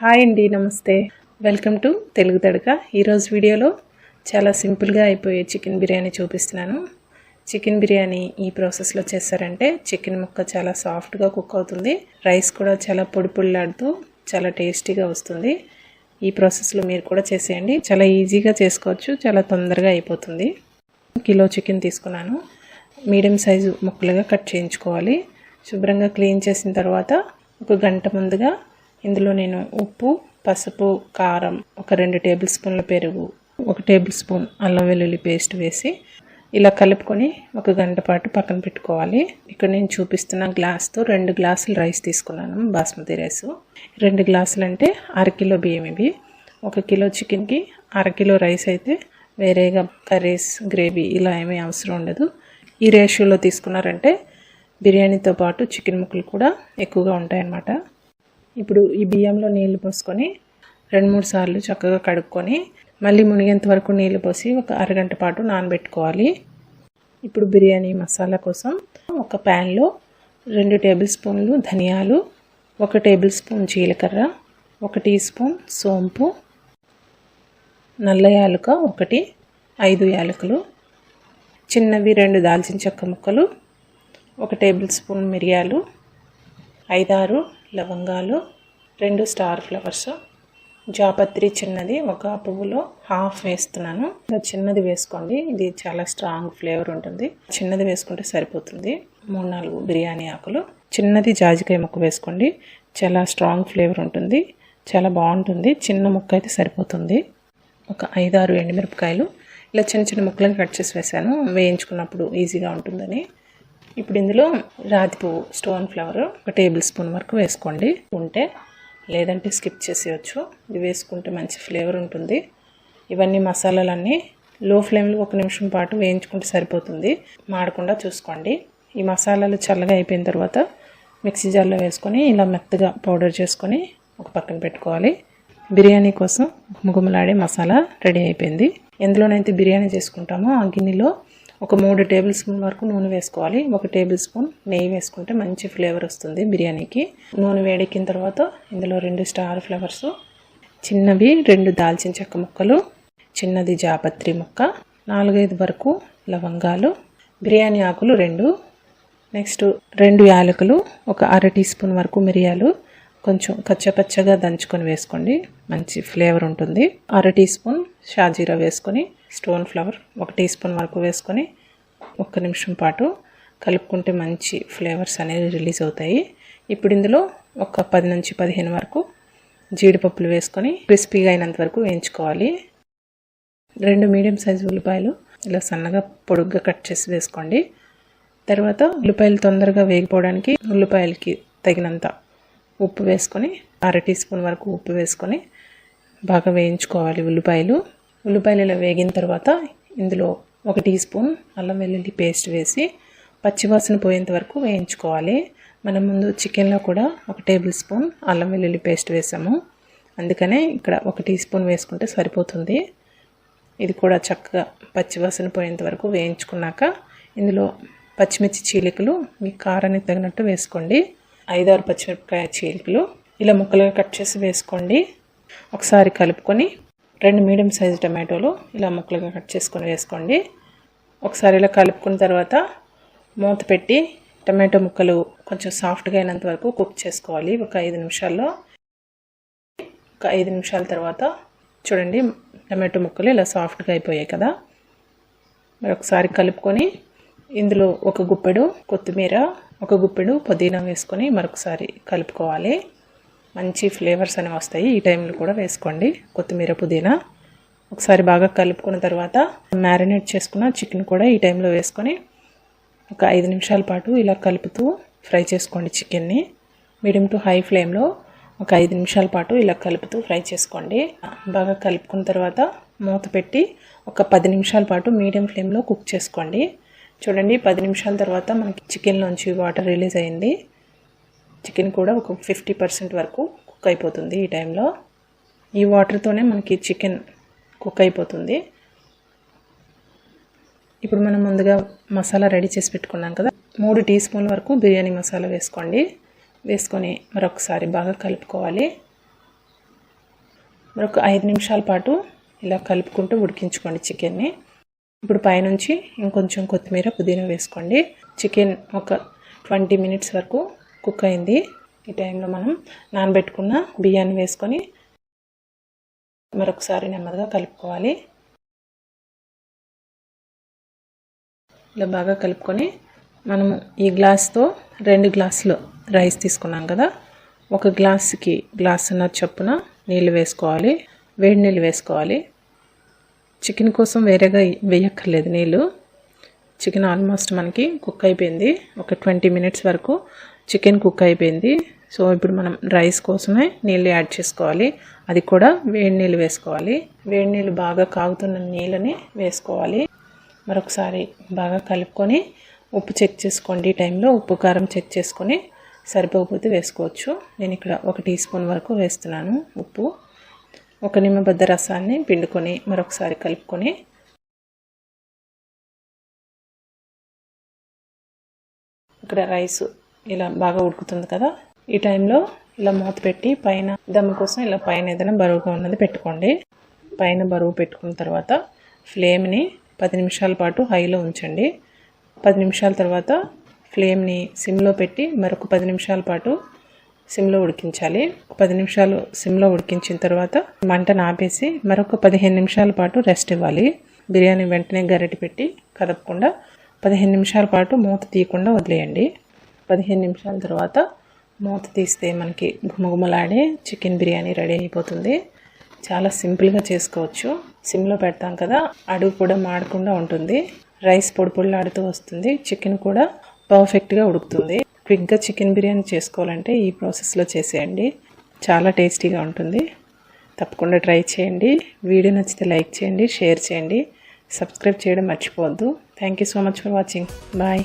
Hi అండి నమస్తే. Welcome to Telugu Thadaka. ఈరోజు వీడియోలో చాలా సింపుల్గా అయిపోయే చికెన్ బిర్యానీ చూపిస్తున్నాను. చికెన్ బిర్యానీ ఈ ప్రాసెస్లో చేస్తారంటే చికెన్ ముక్క చాలా సాఫ్ట్గా కుక్ అవుతుంది. రైస్ కూడా చాలా పొడి పొడిలాడుతూ చాలా టేస్టీగా వస్తుంది. ఈ ప్రాసెస్లో మీరు కూడా చేసేయండి. చాలా ఈజీగా చేసుకోవచ్చు. చాలా తొందరగా అయిపోతుంది. కిలో చికెన్ తీసుకున్నాను. మీడియం సైజు ముక్కలుగా కట్ చేయించుకోవాలి. శుభ్రంగా క్లీన్ చేసిన తర్వాత ఒక గంట ముందుగా ఇందులో నేను ఉప్పు పసుపు కారం ఒక రెండు టేబుల్ స్పూన్ల పెరుగు ఒక టేబుల్ స్పూన్ అల్లం వెల్లుల్లి పేస్ట్ వేసి ఇలా కలుపుకొని ఒక గంట పాటు పక్కన పెట్టుకోవాలి. ఇక్కడ నేను చూపిస్తున్న గ్లాస్తో రెండు గ్లాసులు రైస్ తీసుకున్నాను బాస్మతి రైస్. రెండు గ్లాసులు అంటే అరకిలో బియ్యం ఇవి. ఒక కిలో చికెన్కి అరకిలో రైస్ అయితే వేరేగా కర్రీస్ గ్రేవీ ఇలా ఏమీ అవసరం ఉండదు. ఈ రేషియోలో తీసుకున్నారంటే బిర్యానీతో పాటు చికెన్ ముక్కలు కూడా ఎక్కువగా ఉంటాయన్నమాట. ఇప్పుడు ఈ బియ్యంలో నీళ్ళు పోసుకొని రెండు మూడు సార్లు చక్కగా కడుక్కొని మళ్ళీ మునిగేంత వరకు నీళ్ళు పోసి ఒక అరగంట పాటు నానబెట్టుకోవాలి. ఇప్పుడు బిర్యానీ మసాలా కోసం ఒక ప్యాన్లో రెండు టేబుల్ స్పూన్లు ధనియాలు ఒక టేబుల్ స్పూన్ జీలకర్ర ఒక టీ స్పూన్ సోంపు నల్ల యాలుక ఒకటి ఐదు యాలకులు చిన్నవి రెండు దాల్చిన చెక్క ముక్కలు ఒక టేబుల్ స్పూన్ మిరియాలు ఐదారు లవంగాలు రెండు స్టార్ ఫ్లవర్స్. జాపత్రి చిన్నది ఒక పువ్వులో హాఫ్ వేస్తున్నాను. చిన్నది వేసుకోండి ఇది చాలా స్ట్రాంగ్ ఫ్లేవర్ ఉంటుంది. చిన్నది వేసుకుంటే సరిపోతుంది. మూడు నాలుగు బిర్యానీ ఆకులు. చిన్నది జాజికాయ ముక్క వేసుకోండి చాలా స్ట్రాంగ్ ఫ్లేవర్ ఉంటుంది. చాలా బాగుంటుంది. చిన్న ముక్క అయితే సరిపోతుంది. ఒక ఐదారు ఎండుమిరపకాయలు. ఇలా చిన్న చిన్న ముక్కలను కట్ చేసి వేసాను. వేయించుకున్నప్పుడు ఈజీగా ఉంటుందని. ఇప్పుడు ఇందులో రాతి పువ్వు స్టోన్ ఫ్లవర్ ఒక టేబుల్ స్పూన్ వరకు వేసుకోండి. ఉంటే లేదంటే స్కిప్ చేసేయచ్చు. ఇది వేసుకుంటే మంచి ఫ్లేవర్ ఉంటుంది. ఇవన్నీ మసాలాలన్నీ లో ఫ్లేమ్లో ఒక నిమిషం పాటు వేయించుకుంటే సరిపోతుంది. మాడకుండా చూసుకోండి. ఈ మసాలాలు చల్లగా అయిపోయిన తర్వాత మిక్సీ జార్లో వేసుకొని ఇలా మెత్తగా పౌడర్ చేసుకొని ఒక పక్కన పెట్టుకోవాలి. బిర్యానీ కోసం గుమగుమలాడే మసాలా రెడీ అయిపోయింది. ఎందులోనైతే బిర్యానీ చేసుకుంటామో ఆ గిన్నెలో ఒక మూడు టేబుల్ స్పూన్ వరకు నూనె వేసుకోవాలి. ఒక టేబుల్ స్పూన్ నెయ్యి వేసుకుంటే మంచి ఫ్లేవర్ వస్తుంది బిర్యానీకి. నూనె వేడెక్కిన తర్వాత ఇందులో రెండు స్టార్ ఫ్లవర్స్ చిన్నవి రెండు దాల్చిన చెక్క ముక్కలు చిన్నది జాపత్రి ముక్క నాలుగైదు వరకు లవంగాలు బిర్యానీ ఆకులు రెండు నెక్స్ట్ రెండు యాలకులు ఒక అర టీ స్పూన్ వరకు మిరియాలు కొంచెం కచ్చపచ్చగా దంచుకొని వేసుకోండి. మంచి ఫ్లేవర్ ఉంటుంది. అర టీ స్పూన్ షాజీరా వేసుకొని స్టోన్ ఫ్లవర్ ఒక టీ స్పూన్ వరకు వేసుకొని ఒక్క నిమిషం పాటు కలుపుకుంటే మంచి ఫ్లేవర్స్ అనేవి రిలీజ్ అవుతాయి. ఇప్పుడు ఇందులో ఒక పది నుంచి పదిహేను వరకు జీడిపప్పులు వేసుకొని క్రిస్పీగా అయినంత వరకు వేయించుకోవాలి. రెండు మీడియం సైజు ఉల్లిపాయలు ఇలా సన్నగా పొడుగ్గా కట్ చేసి వేసుకోండి. తర్వాత ఉల్లిపాయలు తొందరగా వేగిపోవడానికి ఉల్లిపాయలకి తగినంత ఉప్పు వేసుకొని అర టీ స్పూన్ వరకు ఉప్పు వేసుకొని బాగా వేయించుకోవాలి ఉల్లిపాయలు. ఉల్లిపాయలు ఇలా వేగిన తర్వాత ఇందులో ఒక టీ స్పూన్ అల్లం వెల్లుల్లి పేస్ట్ వేసి పచ్చివాసన పోయేంత వరకు వేయించుకోవాలి. మనం ముందు చికెన్లో కూడా ఒక టేబుల్ స్పూన్ అల్లం వెల్లుల్లి పేస్ట్ వేసాము. అందుకనే ఇక్కడ ఒక టీ స్పూన్ వేసుకుంటే సరిపోతుంది. ఇది కూడా చక్కగా పచ్చివాసన పోయేంత వరకు వేయించుకున్నాక ఇందులో పచ్చిమిర్చి చీలికలు మీ కారానికి తగినట్టు వేసుకోండి. ఐదారు పచ్చిమిరపకాయ చీలికలు. ఇలా ముక్కలుగా కట్ చేసి వేసుకోండి. ఒకసారి కలుపుకొని రెండు మీడియం సైజు టమాటోలు ఇలా ముక్కలుగా కట్ చేసుకొని వేసుకోండి. ఒకసారి ఇలా కలుపుకున్న తర్వాత మూత పెట్టి టమాటో ముక్కలు కొంచెం సాఫ్ట్గా అయినంత వరకు కుక్ చేసుకోవాలి. ఒక ఐదు నిమిషాల్లో. ఒక ఐదు నిమిషాల తర్వాత చూడండి టమాటో ముక్కలు ఇలా సాఫ్ట్గా అయిపోయాయి కదా. మరి ఒకసారి కలుపుకొని ఇందులో ఒక గుప్పెడు కొత్తిమీర ఒక గుప్పెడు పుదీనా వేసుకొని మరొకసారి కలుపుకోవాలి. మంచి ఫ్లేవర్స్ అనేవి వస్తాయి. ఈ టైంలో కూడా వేసుకోండి. కొత్తిమీర పుదీనా ఒకసారి బాగా కలుపుకున్న తర్వాత మ్యారినేట్ చేసుకున్న చికెన్ కూడా ఈ టైంలో వేసుకొని ఒక ఐదు నిమిషాల పాటు ఇలా కలుపుతూ ఫ్రై చేసుకోండి చికెన్ని. మీడియం టు హై ఫ్లేమ్లో ఒక ఐదు నిమిషాల పాటు ఇలా కలుపుతూ ఫ్రై చేసుకోండి. బాగా కలుపుకున్న తర్వాత మూత పెట్టి ఒక పది నిమిషాల పాటు మీడియం ఫ్లేమ్లో కుక్ చేసుకోండి. చూడండి పది నిమిషాల తర్వాత మనకి చికెన్లోంచి వాటర్ రిలీజ్ అయింది. చికెన్ కూడా ఒక ఫిఫ్టీ పర్సెంట్ వరకు కుక్ అయిపోతుంది ఈ టైంలో. ఈ వాటర్తోనే మనకి చికెన్ కుక్ అయిపోతుంది. ఇప్పుడు మనం ముందుగా మసాలా రెడీ చేసి పెట్టుకున్నాం కదా. మూడు టీ స్పూన్ల వరకు బిర్యానీ మసాలా వేసుకోండి. వేసుకొని మరొకసారి బాగా కలుపుకోవాలి. మరొక ఐదు నిమిషాల పాటు ఇలా కలుపుకుంటూ ఉడికించుకోండి చికెన్ని. ఇప్పుడు పైనుంచి ఇంకొంచెం కొత్తిమీర పుదీనా వేసుకోండి. చికెన్ ఒక ట్వంటీ మినిట్స్ వరకు కుక్ అయింది. ఈ టైంలో మనం నానబెట్టుకున్న బియ్యాన్ని వేసుకొని మరొకసారి నెమ్మదిగా కలుపుకోవాలి. ఇలా బాగా కలుపుకొని మనము ఈ గ్లాస్తో రెండు గ్లాసులు రైస్ తీసుకున్నాం కదా. ఒక గ్లాసుకి గ్లాసున్నర చొప్పున నీళ్ళు వేసుకోవాలి. వేడి నీళ్ళు వేసుకోవాలి. చికెన్ కోసం వేరేగా వేయక్కర్లేదు నీళ్ళు. చికెన్ ఆల్మోస్ట్ మనకి కుక్ అయిపోయింది. ఒక ట్వంటీ మినిట్స్ వరకు చికెన్ కుక్ అయిపోయింది. సో ఇప్పుడు మనం రైస్ కోసమే నీళ్ళు యాడ్ చేసుకోవాలి. అది కూడా వేడి నీళ్ళు వేసుకోవాలి. వేడి నీళ్ళు బాగా కాగుతున్న నీళ్ళని వేసుకోవాలి. మరొకసారి బాగా కలుపుకొని ఉప్పు చెక్ చేసుకోండి. ఈ టైంలో ఉప్పు కారం చెక్ చేసుకొని సరిపోకపోతే వేసుకోవచ్చు. నేను ఇక్కడ ఒక టీ స్పూన్ వరకు వేస్తున్నాను ఉప్పు. ఒక నిమ్మబద్ద రసాన్ని పిండుకొని మరొకసారి కలుపుకొని ఇక్కడ రైస్ ఇలా బాగా ఉడుకుతుంది కదా. ఈ టైంలో ఇలా మూత పెట్టి పైన దమ్ము కోసం ఇలా పైన ఏదైనా బరువుగా ఉన్నది పెట్టుకోండి. పైన బరువు పెట్టుకున్న తర్వాత ఫ్లేమ్ని పది నిమిషాల పాటు హైలో ఉంచండి. పది నిమిషాల తర్వాత ఫ్లేమ్ని సిమ్లో పెట్టి మరొక పది నిమిషాల పాటు సిమ్లో ఉడికించాలి. పది నిమిషాలు సిమ్లో ఉడికించిన తర్వాత మంటను ఆపేసి మరొక పదిహేను నిమిషాల పాటు రెస్ట్ ఇవ్వాలి. బిర్యానీ వెంటనే గరిటె పెట్టి కదపకుండా పదిహేను నిమిషాల పాటు మూత తీయకుండా వదిలేయండి. పదిహేను నిమిషాల తర్వాత మూత తీస్తే మనకి గుమగుమలాడే చికెన్ బిర్యానీ రెడీ అయిపోతుంది. చాలా సింపుల్గా చేసుకోవచ్చు. సిమ్లో పెడతాం కదా అడుగు కూడా మాడకుండా ఉంటుంది. రైస్ పొడి పొడిలాడుతూ వస్తుంది. చికెన్ కూడా పర్ఫెక్ట్గా ఉడుకుతుంది. క్విక్గా చికెన్ బిర్యానీ చేసుకోవాలంటే ఈ ప్రాసెస్లో చేసేయండి. చాలా టేస్టీగా ఉంటుంది. తప్పకుండా ట్రై చేయండి. వీడియో నచ్చితే లైక్ చేయండి షేర్ చేయండి. సబ్స్క్రైబ్ చేయడం మర్చిపోవద్దు. Thank you so much for watching. Bye.